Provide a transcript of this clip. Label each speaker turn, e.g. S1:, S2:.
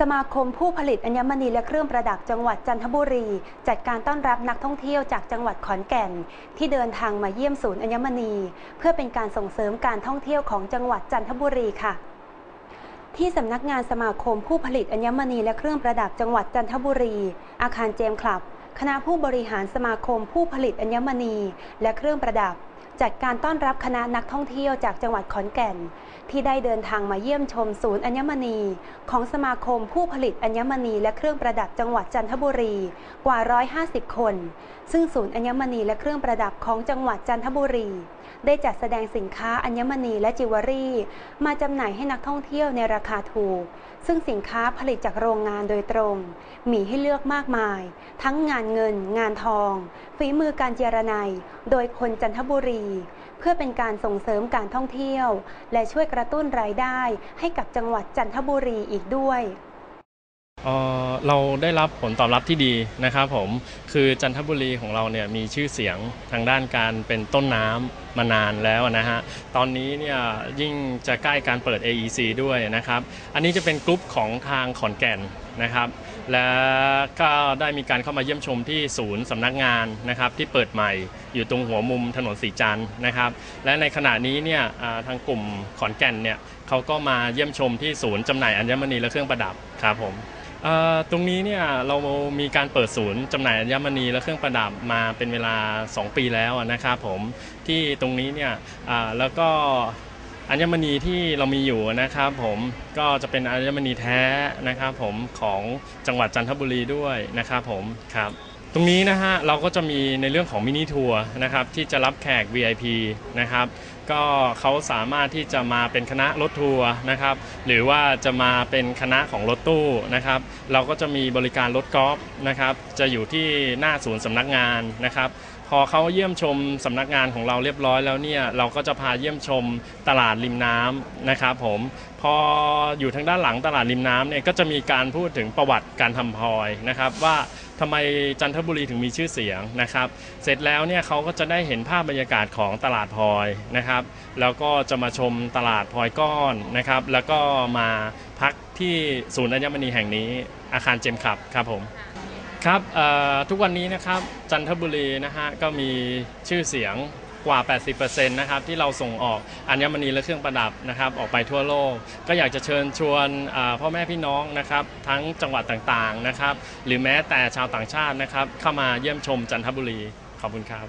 S1: สมาคมผู้ผลิตอัญมณีและเครื่องประดับจังหวัดจันทบุรี จัดการต้อนรับนักท่องเที่ยวจากจังหวัดขอนแก่น ที่เดินทางมาเยี่ยมศูนย์อัญมณี เพื่อเป็นการส่งเสริมการท่องเที่ยวของจังหวัดจันทบุรีค่ะ ที่สำนักงานสมาคมผู้ผลิตอัญมณีและเครื่องประดับจังหวัดจันทบุรี อาคารเจมคลับ คณะผู้บริหารสมาคมผู้ผลิตอัญมณี และเครื่องประดับ จัดการต้อนรับคณะนักท่องเที่ยวจากจังหวัดขอนแก่น ที่ได้เดินทางมาเยี่ยมชมศูนย์อัญมณี ของสมาคมผู้ผลิตอัญมณี และเครื่องประดับจังหวัดจันทบุรีกว่า 150 คน ซึ่งศูนย์อัญมณีและเครื่องประดับของจังหวัดจันทบุรี ได้จัดแสดงสินค้าอัญมณีและจิวเวลรี่ มาจำหน่ายให้นักท่องเที่ยวในราคาถูก ซึ่งสินค้าผลิตจากโรงงานโดยตรง มีให้เลือกมากมาย ทั้งงานเงิน งานทองฝีมือการเจรไนายโดยคนจันทบุรี เพื่อเป็นการส่งเสริมการท่องเที่ยว และช่วยกระตุ้นรายได้ให้กับจังหวัดจันทบุรีอีกด้วย
S2: เเราได้รับผลตอบรับที่ดีนะครับผมคือจันทบุรีของเราเนี่ยมีชื่อเสียงทางด้านการเป็นต้นน้ำมานานแล้วนะฮะตอนนี้เนี่ยยิ่งจะใกล้การเปิด AEC ด้วยนะครับ อันนี้จะเป็นกลุ่มของทางขอนแก่น นะครับ และก็ได้มีการเข้ามาเยี่ยมชมที่ศูนย์สำนักงานนะครับที่เปิดใหม่อยู่ตรงหัวมุมถนนสีจันทร์นะครับ และในขณะนี้เนี่ยทางกลุ่มขอนแก่นเนี่ยเขาก็มาเยี่ยมชมที่ศูนย์จำหน่ายอัญมณีและเครื่องประดับครับผมตรงนี้เนี่ยเรามีการเปิดศูนย์จำหน่ายอัญมณีและเครื่องประดับมาเป็นเวลา 2 ปีแล้วนะครับผมที่ตรงนี้เนี่ยแล้วก็ อัญมณีที่เรามีอยู่นะครับผมก็จะเป็นอัญมณีแท้นะครับผมของจังหวัดจันทบุรีด้วยนะครับผมครับตรงนี้นะฮะเราก็จะมีในเรื่องของมินิทัวร์นะครับที่จะรับแขก VIP นะครับ ก็เขาสามารถที่จะมาเป็นคณะรถทัวร์นะครับ หรือว่าจะมาเป็นคณะของรถตู้นะครับ เราก็จะมีบริการรถกอล์ฟนะครับ จะอยู่ที่หน้าศูนย์สำนักงานนะครับพอเขาเยี่ยมชมสำนักงานของเราเรียบร้อยแล้วเนี่ยเราก็จะพาเยี่ยมชมตลาดริมน้ำนะครับผมพออยู่ทางด้านหลังตลาดริมน้ำเนี่ยก็จะมีการพูดถึงประวัติการทำพลอยนะครับ ว่าทำไมจันทบุรีถึงมีชื่อเสียงนะครับ เสร็จแล้วเนี่ยเขาก็จะได้เห็นภาพบรรยากาศของตลาดพลอยนะครับแล้วก็จะมาชมตลาดพลอยก้อนนะครับ แล้วก็มาพักที่ศูนย์อัญมณีแห่งนี้อาคารเจมขับครับผมครับทุกวันนี้นะครับจันทบุรีนะฮะก็มีชื่อเสียงกว่า 80%นะครับที่เราส่งออกอัญมณีและเครื่องประดับนะครับออกไปทั่วโลก ก็อยากจะเชิญชวนพ่อแม่พี่น้องนะครับทั้งจังหวัดต่างๆนะครับหรือแม้แต่ชาวต่างชาตินะครับเข้ามาเยี่ยมชมจันทบุรีขอบคุณครับ